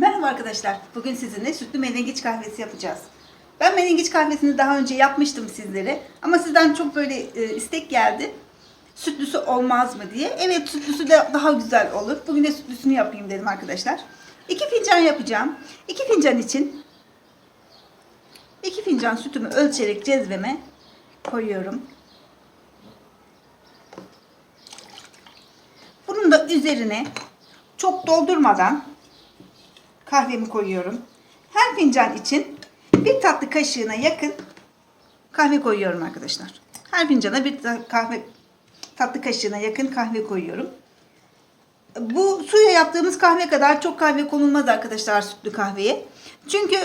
Merhaba arkadaşlar. Bugün sizinle sütlü menengiç kahvesi yapacağız. Ben menengiç kahvesini daha önce yapmıştım sizlere. Ama sizden çok böyle e, istek geldi. Sütlüsü olmaz mı diye. Evet sütlüsü de daha güzel olur. Bugün de sütlüsünü yapayım dedim arkadaşlar. İki fincan yapacağım. İki fincan için iki fincan sütümü ölçerek cezveme koyuyorum. Bunun da üzerine çok doldurmadan kahvemi koyuyorum. Her fincan için bir tatlı kaşığına yakın kahve koyuyorum arkadaşlar. Her fincana bir kahve tatlı kaşığına yakın kahve koyuyorum. Bu suya yaptığımız kahve kadar çok kahve konulmaz arkadaşlar sütlü kahveye. Çünkü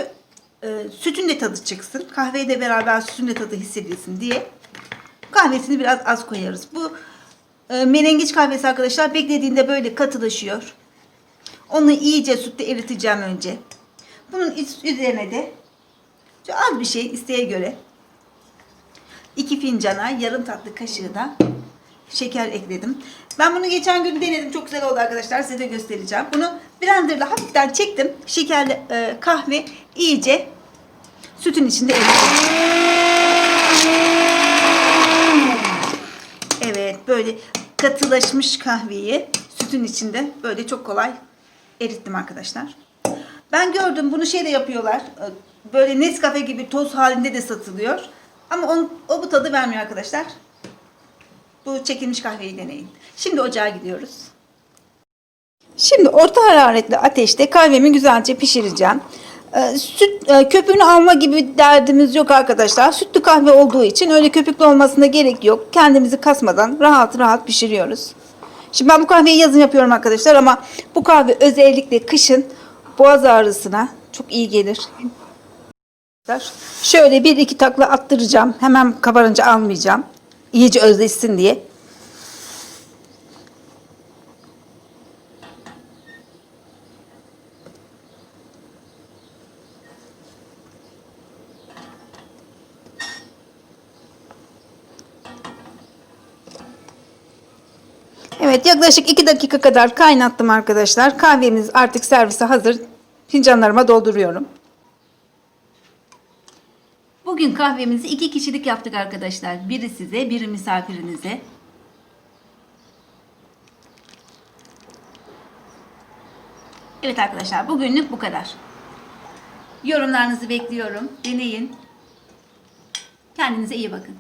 e, sütün de tadı çıksın. Kahveyi de beraber sütün de tadı hissedilsin diye kahvesini biraz az koyarız. Bu e, menengiç kahvesi arkadaşlar beklediğinde böyle katılaşıyor. Onu iyice sütte eriteceğim önce. Bunun üz- üzerine de az bir şey isteğe göre iki fincana yarım tatlı kaşığı da şeker ekledim. Ben bunu geçen gün denedim. Çok güzel oldu arkadaşlar. Size de göstereceğim. Bunu blenderla hafiften çektim. Şekerli e, kahve iyice sütün içinde eritti. Evet böyle katılaşmış kahveyi sütün içinde böyle çok kolay erittim arkadaşlar. Ben gördüm bunu şey de yapıyorlar. Böyle Nescafe gibi toz halinde de satılıyor. Ama on, o bu tadı vermiyor arkadaşlar. Bu çekilmiş kahveyi deneyin. Şimdi ocağa gidiyoruz. Şimdi orta hararetli ateşte kahvemi güzelce pişireceğim. Ee, süt e, köpüğünü alma gibi derdimiz yok arkadaşlar. Sütlü kahve olduğu için öyle köpüklü olmasına gerek yok. Kendimizi kasmadan rahat rahat pişiriyoruz. Şimdi ben bu kahveyi yazın yapıyorum arkadaşlar ama bu kahve özellikle kışın boğaz ağrısına çok iyi gelir. Şöyle bir iki takla attıracağım. Hemen kabarınca almayacağım. İyice özleşsin diye. Evet yaklaşık 2 dakika kadar kaynattım arkadaşlar. Kahvemiz artık servise hazır. Fincanlarıma dolduruyorum. Bugün kahvemizi iki kişilik yaptık arkadaşlar. Biri size, biri misafirinize. Evet arkadaşlar bugünlük bu kadar. Yorumlarınızı bekliyorum. Deneyin. Kendinize iyi bakın.